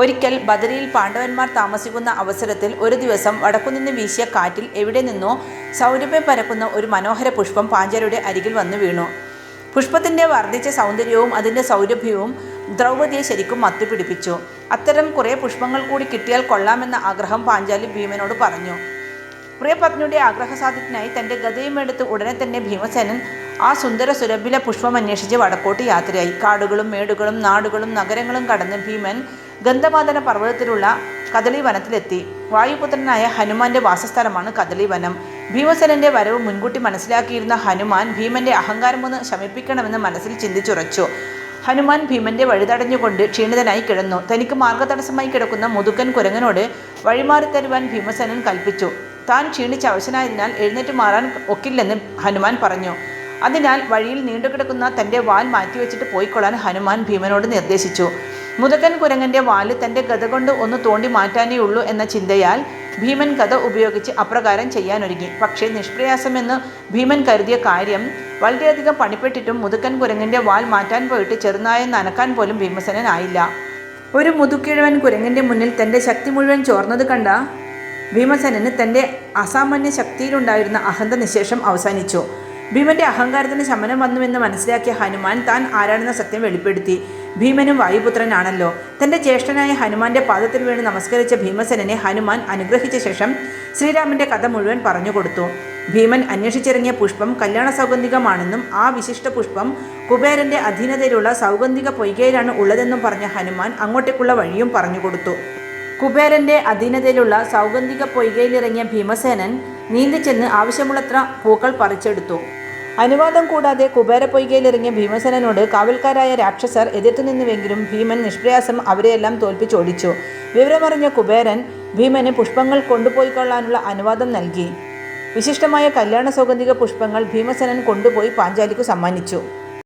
ഒരിക്കൽ ബദരിയിൽ പാണ്ഡവന്മാർ താമസിക്കുന്ന അവസരത്തിൽ ഒരു ദിവസം വടക്കുനിന്ന് വീശിയ കാറ്റിൽ എവിടെ നിന്നോ സൗരഭ്യം പരക്കുന്ന ഒരു മനോഹര പുഷ്പം പാഞ്ചാലിയുടെ അരികിൽ വന്നു വീണു. പുഷ്പത്തിന്റെ വർദ്ധിച്ച സൗന്ദര്യവും അതിന്റെ സൗരഭ്യവും ദ്രൗപതിയെ ശരിക്കും മത്തുപിടിപ്പിച്ചു. അത്തരം കുറേ പുഷ്പങ്ങൾ കൂടി കിട്ടിയാൽ കൊള്ളാമെന്ന ആഗ്രഹം പാഞ്ചാലി ഭീമനോട് പറഞ്ഞു. പ്രിയപത്നിയുടെ ആഗ്രഹസാധ്യത്തിനായി തന്റെ ഗതയും എടുത്ത് ഉടനെ തന്നെ ഭീമസേനൻ ആ സുന്ദര സുരഭില പുഷ്പം അന്വേഷിച്ച് വടക്കോട്ട് യാത്രയായി. കാടുകളും മേടുകളും നാടുകളും നഗരങ്ങളും കടന്ന് ഭീമൻ ഗന്ധമാദന പർവതത്തിലുള്ള കദളി വനത്തിലെത്തി വായുപുത്രനായ ഹനുമാന്റെ വാസസ്ഥലമാണ് കദളി വനം ഭീമസേനന്റെ വരവ് മുൻകൂട്ടി മനസ്സിലാക്കിയിരുന്ന ഹനുമാൻ ഭീമന്റെ അഹങ്കാരം ഒന്ന് ശമിപ്പിക്കണമെന്ന് മനസ്സിൽ ചിന്തിച്ചുറച്ചു. ഹനുമാൻ ഭീമന്റെ വഴിതടഞ്ഞുകൊണ്ട് ക്ഷീണിതനായി കിടന്നു. തനിക്ക് മാർഗതടസ്സമായി കിടക്കുന്ന മുതുക്കൻ കുരങ്ങനോട് വഴിമാറി തരുവാൻ ഭീമസേനൻ കൽപ്പിച്ചു. താൻ ക്ഷീണിച്ച അവശനായതിനാൽ എഴുന്നേറ്റ് മാറാൻ ഒക്കില്ലെന്ന് ഹനുമാൻ പറഞ്ഞു. അതിനാൽ വഴിയിൽ നീണ്ടുകിടക്കുന്ന തന്റെ വാൽ മാറ്റിവെച്ചിട്ട് പോയിക്കൊള്ളാൻ ഹനുമാൻ ഭീമനോട് നിർദ്ദേശിച്ചു. മുതുകൻ കുരങ്ങന്റെ വാൽ തന്റെ ഗത കൊണ്ട് ഒന്ന് തോണ്ടി മാറ്റാനേ ഉള്ളൂ എന്ന ചിന്തയാൽ ഭീമൻ കഥ ഉപയോഗിച്ച് അപ്രകാരം ചെയ്യാനൊരുങ്ങി. പക്ഷേ നിഷ്പ്രയാസമെന്ന് ഭീമൻ കരുതിയ കാര്യം വളരെയധികം പണിപ്പെട്ടിട്ടും മുതുക്കൻ കുരങ്ങന്റെ വാൽ മാറ്റാൻ പോയിട്ട് ചെറുനായ നനക്കാൻ പോലും ഭീമസേനനായില്ല. ഒരു മുതുക്കിഴവൻ കുരങ്ങന്റെ മുന്നിൽ തന്റെ ശക്തി മുഴുവൻ ചോർന്നത് കണ്ട ഭീമസേനന് തന്റെ അസാമാന്യ ശക്തിയിലുണ്ടായിരുന്ന അഹന്ത നിശേഷം അവസാനിച്ചു. ഭീമന്റെ അഹങ്കാരത്തിന് ശമനം വന്നുവെന്ന് മനസ്സിലാക്കിയ ഹനുമാൻ താൻ ആരാണെന്ന സത്യം വെളിപ്പെടുത്തി. ഭീമനും വായുപുത്രനാണല്ലോ. തന്റെ ജ്യേഷ്ഠനായ ഹനുമാന്റെ പാദത്തിൽ വീണ് നമസ്കരിച്ച ഭീമസേനനെ ഹനുമാൻ അനുഗ്രഹിച്ച ശേഷം ശ്രീരാമന്റെ കഥ മുഴുവൻ പറഞ്ഞു കൊടുത്തു ഭീമൻ അന്വേഷിച്ചിറങ്ങിയ പുഷ്പം കല്യാണ സൗഗന്ധികമാണെന്നും ആ വിശിഷ്ട പുഷ്പം കുബേരന്റെ അധീനതയിലുള്ള സൗഗന്ധിക പൊയ്കയിലാണ് ഉള്ളതെന്നും പറഞ്ഞ ഹനുമാൻ അങ്ങോട്ടേക്കുള്ള വഴിയും പറഞ്ഞുകൊടുത്തു. കുബേരന്റെ അധീനതയിലുള്ള സൗഗന്ധിക പൊയ്കയിലിറങ്ങിയ ഭീമസേനൻ നീന്തിച്ചെന്ന് ആവശ്യമുള്ളത്ര പൂക്കൾ പറിച്ചെടുത്തു. അനുവാദം കൂടാതെ കുബേര പൊയ്കയിലിറങ്ങിയ ഭീമസേനനോട് കാവൽക്കാരായ രാക്ഷസർ എതിർത്തു നിന്നുവെങ്കിലും ഭീമൻ നിഷ്പ്രയാസം അവരെയെല്ലാം തോൽപ്പിച്ചോടിച്ചു. വിവരമറിഞ്ഞ കുബേരൻ ഭീമന് പുഷ്പങ്ങൾ കൊണ്ടുപോയിക്കൊള്ളാനുള്ള അനുവാദം നൽകി. വിശിഷ്ടമായ കല്യാണ സൗഗന്ധിക പുഷ്പങ്ങൾ ഭീമസേനൻ കൊണ്ടുപോയി പാഞ്ചാലിക്കു സമ്മാനിച്ചു.